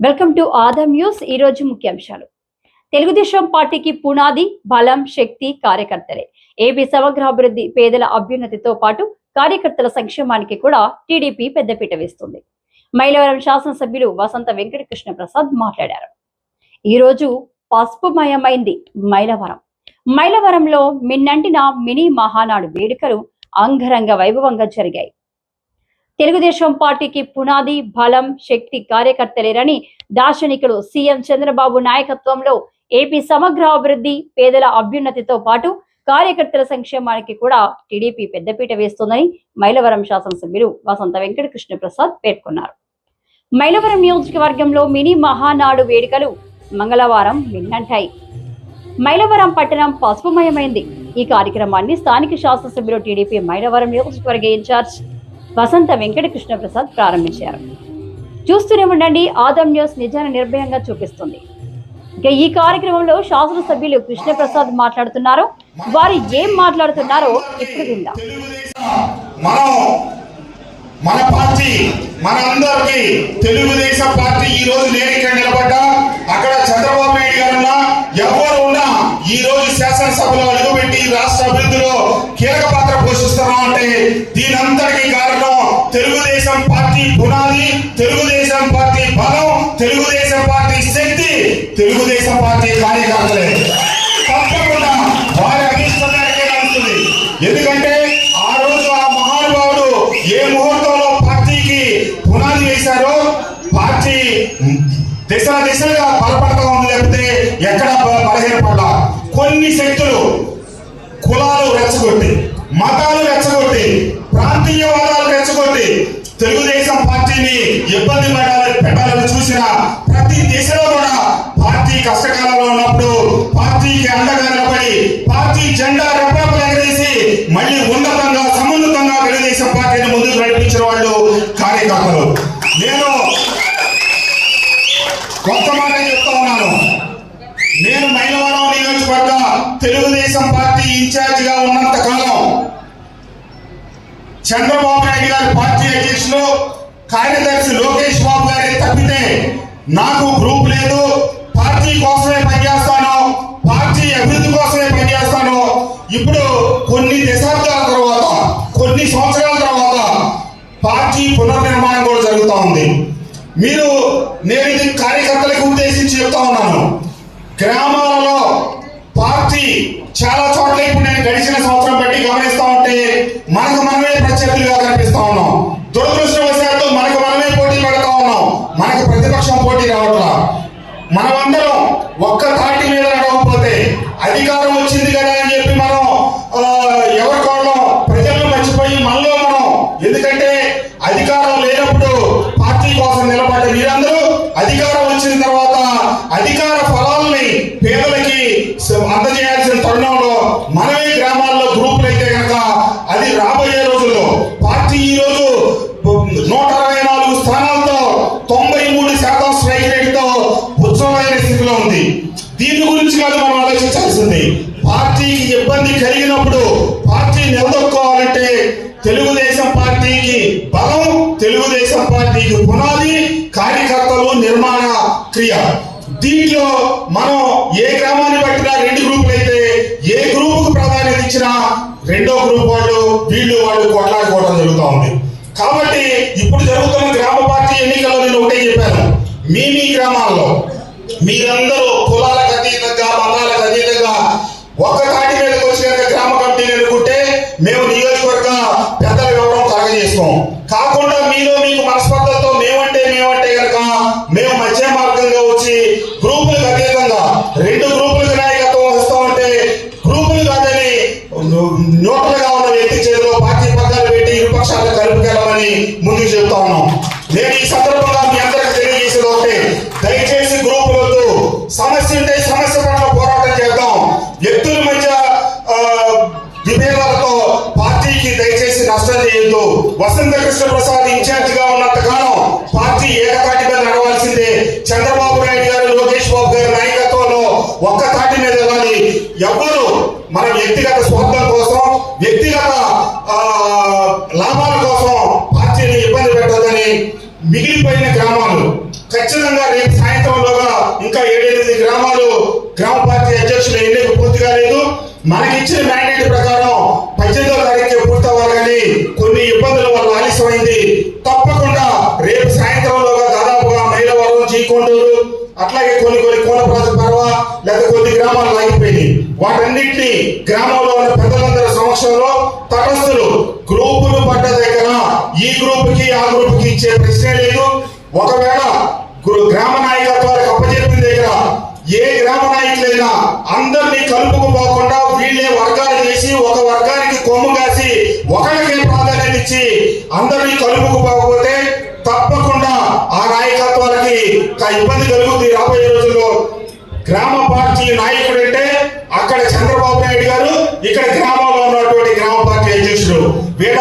Welcome to ఆదా news ఈ రోజు ముఖ్యాంశాలు. తెలుగుదేశం పార్టీకి పునాది బలం శక్తి కార్యకర్తలే. ఏపీ సమగ్రాభివృద్ధి పేదల అభ్యున్నతితో పాటు కార్యకర్తల సంక్షేమానికి కూడా టీడీపీ పెద్దపీట వేస్తుంది. మైలవరం శాసనసభ్యులు వసంత వెంకటకృష్ణ ప్రసాద్ మాట్లాడారు. ఈ రోజు పసుపుమయమైంది మైలవరం. మైలవరంలో మిన్నంటిన మినీ మహానాడు వేడుకలు అంగరంగ వైభవంగా జరిగాయి. తెలుగుదేశం పార్టీకి పునాది బలం శక్తి కార్యకర్తలేరని దార్శనికులు సీఎం చంద్రబాబు నాయకత్వంలో ఏపీ సమగ్ర అభివృద్ధి పేదల అభ్యున్నతితో పాటు కార్యకర్తల సంక్షేమానికి కూడా టీడీపీ పెద్దపీట వేస్తోందని మైలవరం శాసనసభ్యులు వసంత వెంకటకృష్ణ ప్రసాద్ పేర్కొన్నారు. మైలవరం నియోజకవర్గంలో మినీ మహానాడు వేడుకలు మంగళవారం మిన్నంటాయి మైలవరం పట్టణం పసుపుమయమైంది. ఈ కార్యక్రమాన్ని స్థానిక శాసనసభ్యులు టీడీపీ మైలవరం నియోజకవర్గ ఇన్ఛార్జ్ వసంత వెంకటకృష్ణ ప్రసాద్ ప్రారంభించారు. చూస్తూనే ఉండండి ఆదం న్యూస్ నిజాన్ని నిర్భయంగా చూపిస్తుంది. ఇక ఈ కార్యక్రమంలో శాసనసభ్యులు కృష్ణప్రసాద్ మాట్లాడుతున్నారు. వారు ఏం మాట్లాడుతున్నారో ఇప్పుడు విందాం. మనం మన పార్టీ మన అందరికి తెలుగుదేశం పార్టీ ఈ రోజు నేను ఇక్కడ నిలబడ్డా. అక్కడ చంద్రబాబు నాయుడు గారు ఉన్నా ఎవరు ఉన్నా ఈ రోజు శాసనసభలో అడుగుపెట్టి రాష్ట్ర అభివృద్ధిలో కీలక పాత్ర పోషిస్తున్నాం అంటే దీనంతటికి కారణం తెలుగుదేశం పార్టీ పునాది తెలుగుదేశం పార్టీ బలం తెలుగుదేశం పార్టీ శక్తి తెలుగుదేశం పార్టీ కార్యకర్తలే. తప్పకుండా వారి అభిష్టంగానే నడుస్తుంది. ఎందుకంటే ఆ రోజు ఆ మహానుభావుడు ఏ ముహూర్తంలో పార్టీకి పునాది వేశారో పార్టీ దిశ దిశలుగా బలపడతా ఉంది లేకపోతే ఎక్కడ బలహీనపడ్డా కొన్ని శక్తులు కులాలు రెచ్చగొట్టి మతాలు పార్టీకి అండగా నిలబడి పార్టీ జెండా రెప్పలు ఎగరేసి మళ్ళీ ఉన్నతంగా సమున్నతంగా తెలుగుదేశం పార్టీని ముందుకు నడిపించిన వాళ్ళు కార్యకర్తలు. నేను కొత్త మాట చెప్తా ఉన్నాను. నేను మైలవరం నియోజకవర్గ తెలుగుదేశం పార్టీ ఇన్ఛార్జిగా ఉన్నంత కాలం చంద్రబాబు నాయుడు గారి పార్టీ అధ్యక్షులు కార్యదర్శి లోకేష్ బాబు గారి తప్పితే నాకు గ్రూప్ లేదు. పార్టీ కోసమే ఇప్పుడు కొన్ని దశాబ్దాల తర్వాత కొన్ని సంవత్సరాల తర్వాత పార్టీ పునర్నిర్మాణం కూడా జరుగుతూ ఉంది. మీరు నేను ఇది కార్యకర్తలకు ఉద్దేశించి చెప్తా ఉన్నాను. గ్రామాలలో పార్టీ చాలా చోట్ల ఇప్పుడు నేను గడిచిన సంవత్సరం బట్టి గమనిస్తా ఉంటే మనకు మనమే ప్రత్యర్థులుగా కనిపిస్తా ఉన్నాం. దురదృష్టవశాత్తు మనకు మనమే పోటీ పెడతా ఉన్నాం. మనకు ప్రతిపక్షం పోటీ రావట్లా. మనమందరం అందజేయాల్సిన తరుణంలో మనమే గ్రామాల్లో గ్రూపులు అయితే కనుక అది రాబోయే రోజుల్లో పార్టీ ఈ రోజు నూట అరవై నాలుగు స్థానాలతో తొంభై మూడు శాతం స్ట్రైక్ రేట్తో ఉత్సవమైన స్థితిలో ఉంది. దీని గురించి కాదు మనం ఆలోచించాల్సింది. పార్టీకి ఇబ్బంది కలిగినప్పుడు పార్టీ నిలదొక్కోవాలంటే తెలుగుదేశం పార్టీకి బలం తెలుగుదేశం పార్టీకి పునాది కార్యకర్తలు నిర్మాణ క్రియ. దీంట్లో మనం ఏ గ్రామాన్ని పట్టినా రెండు గ్రూపులు అయితే ఏ గ్రూపుకు ప్రాధాన్యత ఇచ్చినా రెండో గ్రూప్ వాళ్ళు వీళ్ళు వాళ్ళు కొట్లాడుకోవడం జరుగుతూ ఉంది. కాబట్టి ఇప్పుడు జరుగుతున్న గ్రామ పార్టీ ఎన్నికల్లో నేను ఒకటే చెప్పాను. మీ మీ గ్రామాల్లో మీరందరూ కులాలకు అతీతంగా మతాలకు అతీతంగా ఒక్క తాటి మీదకి వచ్చి గ్రామ కమిటీని ఎన్నుకుంటే మేము నియోజకవర్గ పెద్దల వివరం కలగజేసుకోం కాకుండా మీలో మీకు మనస్పర్ధలతో మేమంటే మేమంటే కనుక మేము మధ్య మార్గంగా వచ్చి గ్రూపులకు అతీతంగా రెండు గ్రూపులకు నాయకత్వం వస్తామంటే గ్రూపులు కాదని న్యూట్రల్ ఉన్న వ్యక్తి చేతిలో పార్టీ పగ్గాలు పెట్టి ఇరు పక్షాలను కలుపుకెళ్ళమని ముందుకు చెబుతా ఉన్నాం. నేను ఈ సందర్భంగా మీ అందరికి తెలియజేసేది దయచేసి గ్రూపులతో సమస్య ఉంటే సమస్య పట్ల పోరాటం చేద్దాం. వ్యక్తుల మధ్య ఆ, విభేదాలతో పార్టీకి దయచేసి నష్టం చేయొద్దు. వసంత కృష్ణ ప్రసాద్ ఇన్ఛార్జ్గా ఉన్నంత కాలం పార్టీ ఏకతాటి నడవాల్సిందే. చంద్రబాబు ఒక్క తాటి మీద ఇవ్వాలి. ఎవరు మన వ్యక్తిగత స్వార్థం కోసం వ్యక్తిగత లాభాల కోసం పార్టీని ఇబ్బంది పెట్టదని మిగిలిపోయిన గ్రామాలు. ఖచ్చితంగా రేపు సాయంత్రంలోగా ఇంకా ఏడెనిమిది గ్రామాలు గ్రామ పార్టీ అధ్యక్షులు ఎన్నిక పూర్తి కాలేదు. మనకి ఇచ్చిన మ్యాండేట్ ప్రకారం పద్దెనిమిదో తారీఖు పూర్తవ్వాలి కానీ కొన్ని ఇబ్బందుల వల్ల ఆలస్యమైంది. తప్పకుండా రేపు సాయంత్రంలోగా దాదాపుగా మైలవరం జీకొండూరు అట్లాగే కొన్ని కొన్ని కోనప్రాజ పర్వ లేదా కొన్ని గ్రామాలు ఆగిపోయినాయి. వాటన్నిటిని గ్రామంలో ఉన్న పెద్దలందరి సమక్షంలో తటస్థులు గ్రూపులు పడ్డ దగ్గర ఈ గ్రూప్కి ఆ గ్రూప్కి ఇచ్చే ప్రశ్నే లేదు. ఒకవేళ గ్రామ నాయకత్వాలకు అప్పచెప్పిన దగ్గర ఏ గ్రామ నాయకులైనా అందరినీ కలుపుకుపోకుండా వీళ్ళే వర్గాలు చేసి ఒక వర్గానికి కొమ్ము కాసి ఒకరికే ప్రాధాన్యత ఇచ్చి అందరినీ కలుపుకుపోకపోతే తప్పకుండా ఆ నాయకత్వాలకి ఇబ్బంది కలుగుతుంది. రాబోయే రోజుల్లో గ్రామ పార్టీ నాయకుడు అంటే అక్కడ చంద్రబాబు నాయుడు గారు ఇక్కడ గ్రామంలో ఉన్నటువంటి గ్రామ పార్టీ అధ్యక్షుడు. వీళ్ళ